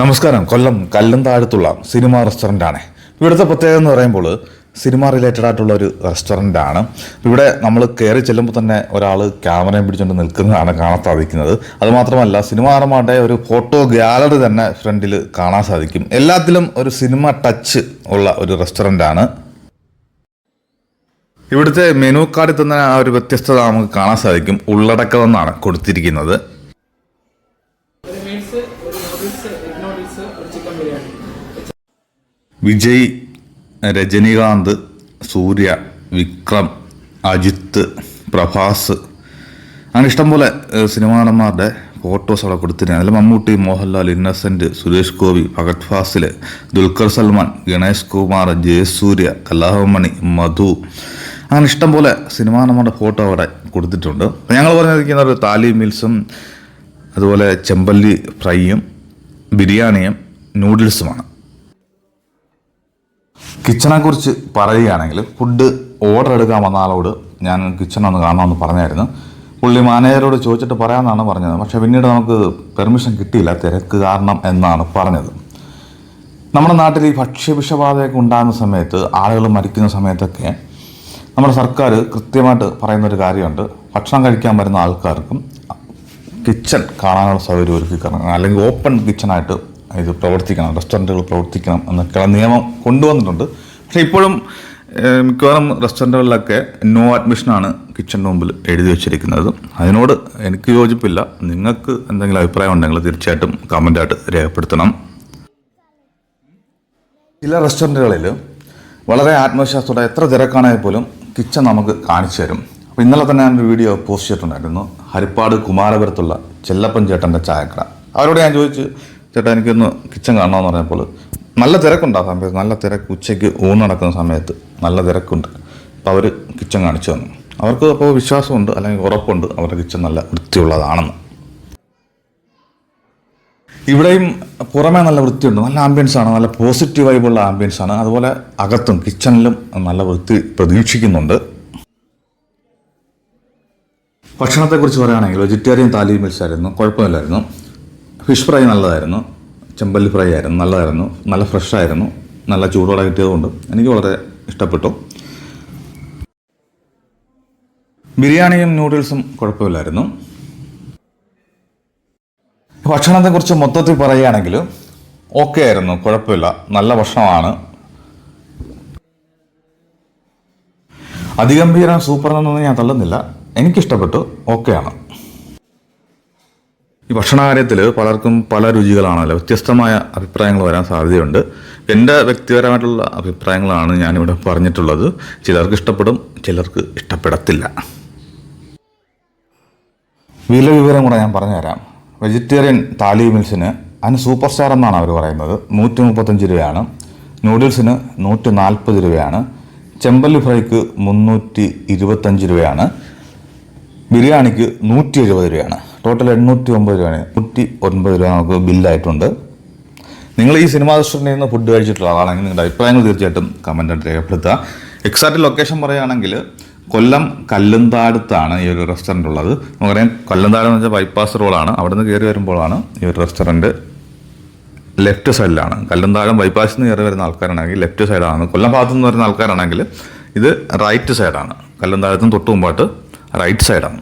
നമസ്കാരം. കൊല്ലം കല്ലന്താഴത്തുള്ള സിനിമ ആണ് ഇവിടുത്തെ പ്രത്യേകത എന്ന് പറയുമ്പോൾ സിനിമ റിലേറ്റഡ് ആയിട്ടുള്ള ഒരു റെസ്റ്റോറന്റ് ആണ് ഇവിടെ നമ്മൾ കയറി ചെല്ലുമ്പോൾ തന്നെ ഒരാൾ ക്യാമറയും പിടിച്ചുകൊണ്ട് നിൽക്കുന്നതാണ് കാണാൻ സാധിക്കുന്നത്. അതുമാത്രമല്ല സിനിമാ ആർമാരുടെ ഒരു ഫോട്ടോ ഗ്യാലറി തന്നെ ഫ്രണ്ടിൽ കാണാൻ സാധിക്കും. എല്ലാത്തിലും ഒരു സിനിമ ടച്ച് ഉള്ള ഒരു റെസ്റ്റോറന്റ് ആണ് ഇവിടുത്തെ മെനു കാർഡിൽ തന്നെ ആ ഒരു വ്യത്യസ്തത നമുക്ക് കാണാൻ സാധിക്കും. ഉള്ളടക്കം എന്നാണ് കൊടുത്തിരിക്കുന്നത് ഒരു മീൽസ് ഒരു നൂഡിൽസ് എഗ് നൂഡിൽസ് ഒരു ചിക്കൻ ബിരിയാണി വിജയ് രജനികാന്ത് സൂര്യ വിക്രം അജിത്ത് പ്രഭാസ്. അങ്ങനെ ഇഷ്ടംപോലെ സിനിമാ നടന്മാരുടെ ഫോട്ടോസ് അവിടെ കൊടുത്തിട്ടുണ്ട്. അതിൽ മമ്മൂട്ടി മോഹൻലാൽ ഇന്നസെന്റ് സുരേഷ് ഗോപി ഭഗത് ഫാസിൽ ദുൽഖർ സൽമാൻ ഗണേഷ് കുമാർ ജയസൂര്യ കലാഭമണി മധു. അങ്ങനെ ഇഷ്ടംപോലെ സിനിമാ നടന്മാരുടെ ഫോട്ടോ അവിടെ കൊടുത്തിട്ടുണ്ട്. ഞങ്ങൾ പറഞ്ഞിരിക്കുന്ന ഒരു താലി മീൽസും അതുപോലെ ചെമ്പല്ലി ഫ്രൈയും ബിരിയാണിയും നൂഡിൽസുമാണ്. കിച്ചണെ കുറിച്ച് പറയുകയാണെങ്കിൽ ഫുഡ് ഓർഡർ എടുക്കാൻ വന്ന ആളോട് ഞാൻ കിച്ചൺ ഒന്ന് കാണണമെന്ന് പറഞ്ഞായിരുന്നു. പുള്ളി മാനേജരോട് ചോദിച്ചിട്ട് പറയാമെന്നാണ് പറഞ്ഞത്. പക്ഷെ പിന്നീട് നമുക്ക് പെർമിഷൻ കിട്ടിയില്ല. തിരക്ക് കാരണം എന്നാണ് പറഞ്ഞത്. നമ്മുടെ നാട്ടിൽ ഈ ഭക്ഷ്യവിഷബാധയൊക്കെ ഉണ്ടാകുന്ന സമയത്ത് ആളുകൾ മരിക്കുന്ന സമയത്തൊക്കെ നമ്മുടെ സർക്കാർ കൃത്യമായിട്ട് പറയുന്ന ഒരു കാര്യമുണ്ട്. ഭക്ഷണം കഴിക്കാൻ വരുന്ന ആൾക്കാർക്കും കിച്ചൺ കാണാനുള്ള സൗകര്യം ഒരുക്കി അല്ലെങ്കിൽ ഓപ്പൺ കിച്ചണായിട്ട് ഇത് പ്രവർത്തിക്കണം റെസ്റ്റോറന്റുകൾ പ്രവർത്തിക്കണം എന്നൊക്കെയുള്ള നിയമം കൊണ്ടുവന്നിട്ടുണ്ട്. പക്ഷേ ഇപ്പോഴും മിക്കവാറും റെസ്റ്റോറന്റുകളിലൊക്കെ നോ അഡ്മിഷനാണ് കിച്ചണിന് മുമ്പിൽ എഴുതി വെച്ചിരിക്കുന്നത്. അതിനോട് എനിക്ക് യോജിപ്പില്ല. നിങ്ങൾക്ക് എന്തെങ്കിലും അഭിപ്രായം ഉണ്ടെങ്കിൽ തീർച്ചയായിട്ടും കമന്റായിട്ട് രേഖപ്പെടുത്തണം. ചില റെസ്റ്റോറന്റുകളിൽ വളരെ ആത്മവിശ്വാസത്തോടെ എത്ര തിരക്കാണെങ്കിൽ പോലും കിച്ചൺ നമുക്ക് കാണിച്ചു തരും. അപ്പോൾ ഇന്നലെ തന്നെ ഞാനൊരു വീഡിയോ പോസ്റ്റ് ചെയ്തിട്ടുണ്ടായിരുന്നു. ഹരിപ്പാട് കുമാരപുരത്തുള്ള ചെല്ലപ്പൻ ചേട്ടന്റെ ചായക്കട. അവരോട് ഞാൻ ചോദിച്ചു ചേട്ടാ എനിക്കൊന്ന് കിച്ചൺ കാണണമെന്ന് പറഞ്ഞപ്പോൾ നല്ല തിരക്കുണ്ടാ സമയത്ത്. നല്ല തിരക്ക്. ഉച്ചയ്ക്ക് ഊണ് നടക്കുന്ന സമയത്ത് നല്ല തിരക്കുണ്ട്. അപ്പോൾ അവർ കിച്ചൺ കാണിച്ചു തന്നു. അവർക്ക് അപ്പോൾ വിശ്വാസമുണ്ട് അല്ലെങ്കിൽ ഉറപ്പുണ്ട് അവരുടെ കിച്ചൺ നല്ല വൃത്തിയുള്ളതാണെന്ന്. ഇവിടെയും പുറമേ നല്ല വൃത്തിയുണ്ട്. നല്ല ആംബിയൻസ് ആണ്. നല്ല പോസിറ്റീവ് വൈബുള്ള ആംബിയൻസ് ആണ്. അതുപോലെ അകത്തും കിച്ചണിലും നല്ല വൃത്തി പ്രതീക്ഷിക്കുന്നുണ്ട്. ഭക്ഷണത്തെക്കുറിച്ച് പറയുകയാണെങ്കിൽ വെജിറ്റേറിയൻ താലി മീൽസ് ആയിരുന്നു കുഴപ്പമില്ലായിരുന്നു. ഫിഷ് ഫ്രൈ നല്ലതായിരുന്നു. ചെമ്പല്ലി ഫ്രൈ ആയിരുന്നു. നല്ലതായിരുന്നു. നല്ല ഫ്രഷ് ആയിരുന്നു. നല്ല ചൂടോടെ കിട്ടിയതുകൊണ്ട് എനിക്ക് വളരെ ഇഷ്ടപ്പെട്ടു. ബിരിയാണിയും നൂഡിൽസും കുഴപ്പമില്ലായിരുന്നു. ഭക്ഷണത്തെക്കുറിച്ച് മൊത്തത്തിൽ പറയുകയാണെങ്കിൽ ഓക്കെ ആയിരുന്നു. കുഴപ്പമില്ല. നല്ല ഭക്ഷണമാണ്. അതിഗംഭീരം സൂപ്പർ എന്നൊന്നും ഞാൻ തള്ളുന്നില്ല. എനിക്കിഷ്ടപ്പെട്ടു. ഓക്കെയാണ് ഈ ഭക്ഷണ കാര്യത്തിൽ പലർക്കും പല രുചികളാണല്ലോ. വ്യത്യസ്തമായ അഭിപ്രായങ്ങൾ വരാൻ സാധ്യതയുണ്ട്. എന്റെ വ്യക്തിപരമായിട്ടുള്ള അഭിപ്രായങ്ങളാണ് ഞാനിവിടെ പറഞ്ഞിട്ടുള്ളത്. ചിലർക്ക് ഇഷ്ടപ്പെടും ചിലർക്ക് ഇഷ്ടപ്പെടത്തില്ല. വില വിവരം കൂടെ ഞാൻ പറഞ്ഞുതരാം. വെജിറ്റേറിയൻ താലി മീൽസിന് അതിന് സൂപ്പർ സ്റ്റാർ എന്നാണ് അവർ പറയുന്നത്. നൂറ്റി മുപ്പത്തഞ്ച് രൂപയാണ്. നൂഡിൽസിന് നൂറ്റി നാൽപ്പത് രൂപയാണ്. ചെമ്പല്ലി ഫ്രൈക്ക് മുന്നൂറ്റി ഇരുപത്തഞ്ച് രൂപയാണ്. ബിരിയാണിക്ക് നൂറ്റി എഴുപത് രൂപയാണ്. ടോട്ടൽ എണ്ണൂറ്റി ഒമ്പത് രൂപയാണ്. നൂറ്റി ഒൻപത് രൂപ നമുക്ക് ബില്ലായിട്ടുണ്ട്. നിങ്ങൾ ഈ സിനിമാ റെസ്റ്റോറന്റിൽ നിന്ന് ഫുഡ് കഴിച്ചിട്ടുള്ള ആളാണെങ്കിൽ നിങ്ങളുടെ അഭിപ്രായങ്ങൾ തീർച്ചയായിട്ടും കമന്റായിട്ട് രേഖപ്പെടുത്തുക. എക്സാക്റ്റ് ലൊക്കേഷൻ പറയുകയാണെങ്കിൽ കൊല്ലം കല്ലുന്താടത്താണ് ഈ ഒരു റെസ്റ്റോറന്റ് ഉള്ളത്. നമുക്കറിയാം കൊല്ലന്താടം എന്ന് വെച്ചാൽ ബൈപ്പാസ് റോഡാണ് അവിടെ നിന്ന് കയറി വരുമ്പോഴാണ് ഈ ഒരു റെസ്റ്റോറന്റ് ലെഫ്റ്റ് സൈഡിലാണ് കല്ലുന്താഴം ബൈപ്പാസിൽ നിന്ന് കയറി വരുന്ന ആൾക്കാരാണെങ്കിൽ ലെഫ്റ്റ് സൈഡാണ് കൊല്ലം ഭാഗത്തു നിന്ന് വരുന്ന ആൾക്കാരാണെങ്കിൽ ഇത് റൈറ്റ് സൈഡാണ് കല്ലുന്താഴത്തും തൊട്ട് മുമ്പായിട്ട് റൈറ്റ് സൈഡാണ്